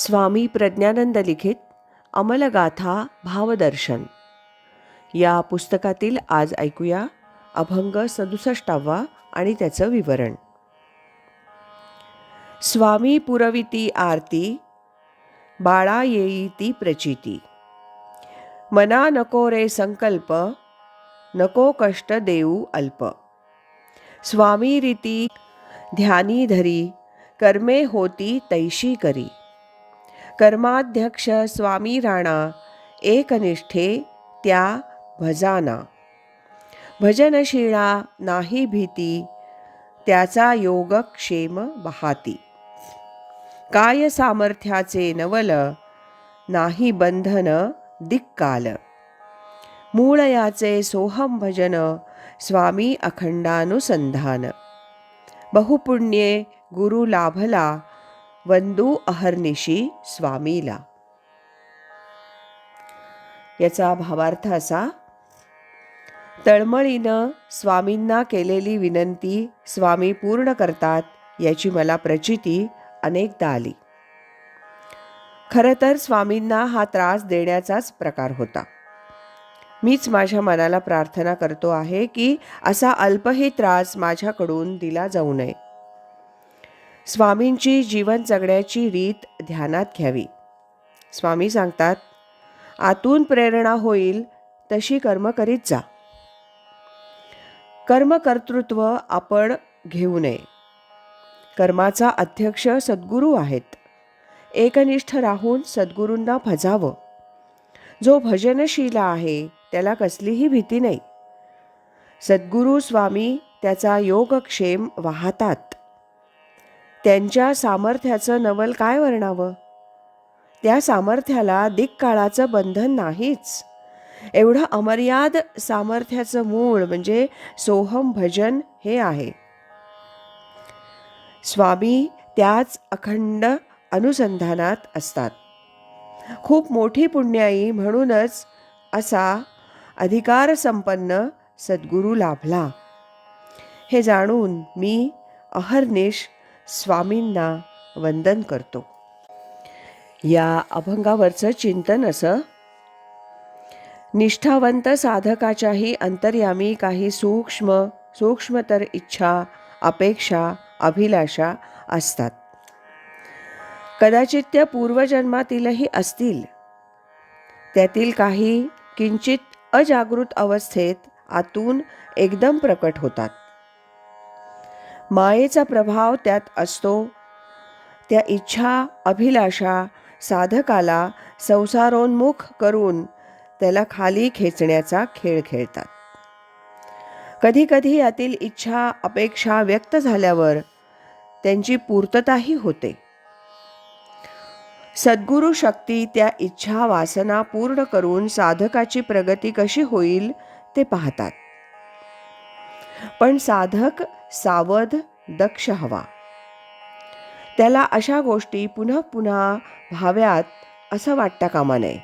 स्वामी प्रज्ञानंद लिखित अमलगाथा भावदर्शन. या पुस्तकातील आज ऐकूया अभंग सदुसष्टावा आणि त्याचं विवरण. स्वामी पुरविती आरती बाळा येई ती प्रचिती. मना नको रे संकल्प नको कष्ट देऊ अल्प. स्वामी रीती ध्यानी धरी कर्मे होती तैशी करी. कर्माध्यक्ष स्वामी राणा एकनिष्ठे त्या भजाना. भजनशिळा नाही भीती त्याचा योगक्षेम बहाती. काय सामर्थ्याचे नवल नाही बंधन दिक्काल. मूळ याचे सोहम भजन स्वामी अखंडानुसंधान. बहुपुण्ये गुरु लाभला वंदू अहर्निशी स्वामीला. याचा भावार्थ असा तळमळीनं स्वामींना केलेली विनंती स्वामी पूर्ण करतात याची मला प्रचिती अनेकदा आली. खरं तर स्वामींना हा त्रास देण्याचाच प्रकार होता. मीच माझ्या मनाला प्रार्थना करतो आहे की असा अल्पही त्रास माझ्याकडून दिला जाऊ नये. स्वामींची जीवन जगण्याची रीत ध्यानात घ्यावी. स्वामी सांगतात आतून प्रेरणा होईल तशी कर्म करीत जा. कर्मकर्तृत्व आपण घेऊ नये. कर्माचा अध्यक्ष सद्गुरू आहेत. एकनिष्ठ राहून सद्गुरूंना भजावं. जो भजनशील आहे त्याला कसलीही भीती नाही. सद्गुरू स्वामी त्याचा योगक्षेम वाहतात. त्यांच्या सामर्थ्याचं नवल काय वर्णावं? त्या सामर्थ्याला दिक्काळाचं बंधन नाहीच. एवढं अमर्याद सामर्थ्याचं मूळ म्हणजे सोहम भजन हे आहे. स्वामी त्याच अखंड अनुसंधानात असतात. खूप मोठी पुण्याई म्हणूनच असा अधिकार संपन्न सद्गुरू लाभला. हे जाणून मी अहर्निश स्वामींना वंदन करतो. या अभंगावरचं चिंतन असं निष्ठावंत साधकाच्याही अंतर्यामी काही सूक्ष्म सूक्ष्मतर इच्छा अपेक्षा अभिलाषा असतात. कदाचित त्या पूर्वजन्मातीलही असतील. त्यातील काही किंचित अजागृत अवस्थेत आतून एकदम प्रकट होतात. मायेचा प्रभाव त्यात असतो. त्या इच्छा अभिलाषा साधकाला संसारोन्मुख करून त्याला खाली खेचण्याचा खेळ खेळतात. कधीकधी यातील इच्छा अपेक्षा व्यक्त झाल्यावर त्यांची पूर्तताही होते. सद्गुरू शक्ती त्या इच्छा वासना पूर्ण करून साधकाची प्रगती कशी होईल ते पाहतात. पण साधक सावध दक्ष हवा. त्याला अशा गोष्टी पुन्हा पुन्हा व्हाव्यात असं वाटता कामा नये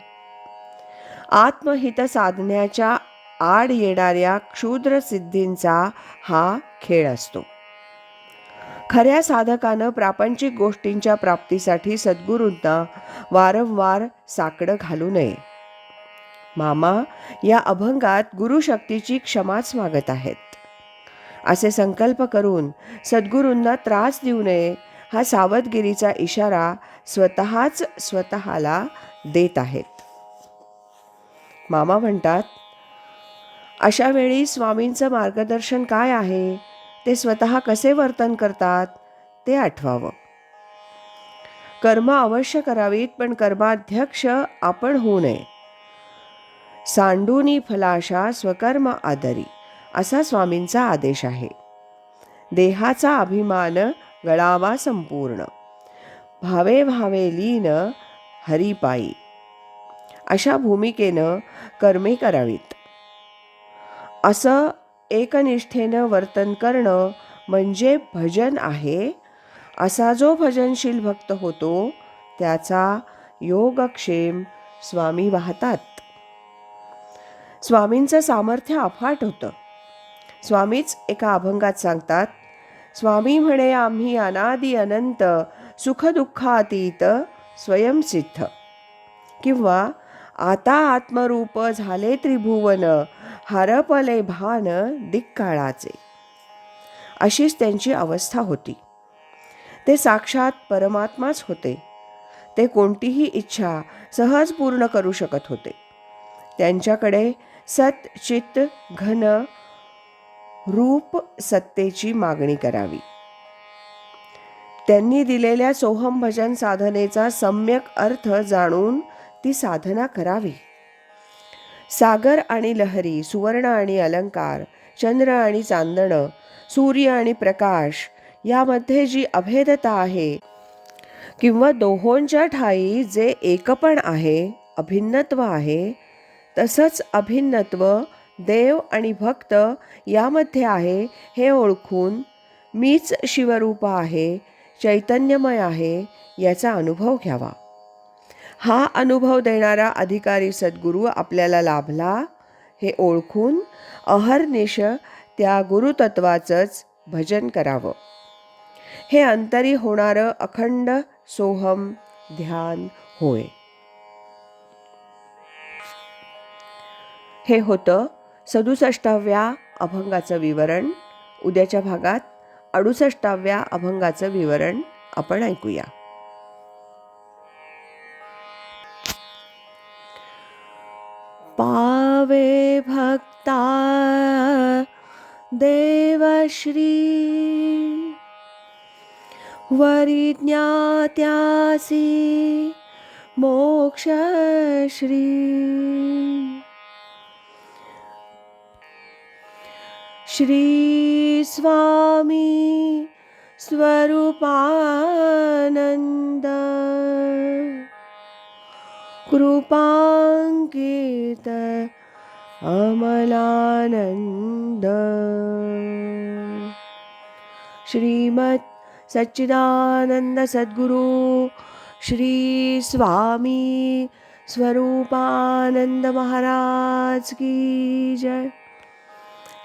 आत्महित साधण्याच्या आड येणाऱ्या क्षुद्र सिद्धींचा हा खेळ असतो. खऱ्या साधकानं प्रापंचिक गोष्टींच्या प्राप्तीसाठी सद्गुरूंना वारंवार साकडं घालू नये. मामा या अभंगात गुरुशक्तीची क्षमाच मागत आहेत. असे संकल्प करून सद्गुरूंना त्रास देऊ नये हा सावधगिरीचा इशारा स्वतःच स्वतःला देत आहेत. मामा म्हणतात अशा वेळी स्वामींचं मार्गदर्शन काय आहे? ते स्वतः कसे वर्तन करतात? ते आठवावं. कर्म अवश्य करावीत पण कर्माध्यक्ष आपण होऊ नये. सांडूनी फलाशा स्वकर्म आदरी. असा स्वामींचा आदेश आहे. देहाचा अभिमान गळावा संपूर्ण. भावे भावे लीन हरिपायी अशा भूमिकेनं कर्मे करावीत. असं एकनिष्ठेनं वर्तन करणं म्हणजे भजन आहे असा जो भजनशील भक्त होतो त्याचा योगक्षेम स्वामी वाहतात. स्वामींचं सामर्थ्य अफाट होतं. स्वामीच एका अभंगात सांगतात स्वामी म्हणे आम्ही अनादी अनंत सुखदुःखातीत स्वयंसिद्ध किंवा आता आत्मरूप झाले त्रिभुवन हरपले भान दिक्काळाचे. अशीच त्यांची अवस्था होती. ते साक्षात परमात्माच होते. ते कोणतीही इच्छा सहज पूर्ण करू शकत होते. त्यांच्याकडे सत चित्त घन रूप सत्तेची मागणी करावी. त्यांनी दिलेल्या सोहम भजन साधनेचा सम्यक अर्थ जाणून ती साधना करावी. सागर आणि लहरी सुवर्ण आणि अलंकार चंद्र आणि चांदणं सूर्य आणि प्रकाश यामध्ये जी अभेदता आहे किंवा दोहोंच्या ठाई जे एकपण आहे अभिन्नत्व आहे तसंच अभिन्नत्व देव आणि भक्त यामध्ये आहे हे ओळखून मीच शिवरूप आहे चैतन्यमय आहे याचा अनुभव घ्यावा. हा अनुभव देणारा अधिकारी सद्गुरू आपल्याला लाभला हे ओळखून अहर्निश त्या गुरुतत्वाचंच भजन करावं. हे अंतरी होणारं अखंड सोहम ध्यान होय. हे होतं सदुसष्टाव्या अभंगाचं विवरण. उद्याच्या भागात अडुसष्टाव्या अभंगाचं विवरण आपण ऐकूया. पावे भक्ता देवश्री वरिज्ञात्यासी मोक्षश्री. श्री स्वामी स्वरूपानन्द। कृपाङ्कित अमलानन्द। श्रीमत् सच्चिदानंद सद्गुरु श्री स्वामी स्वरूपानंद महाराज की जय।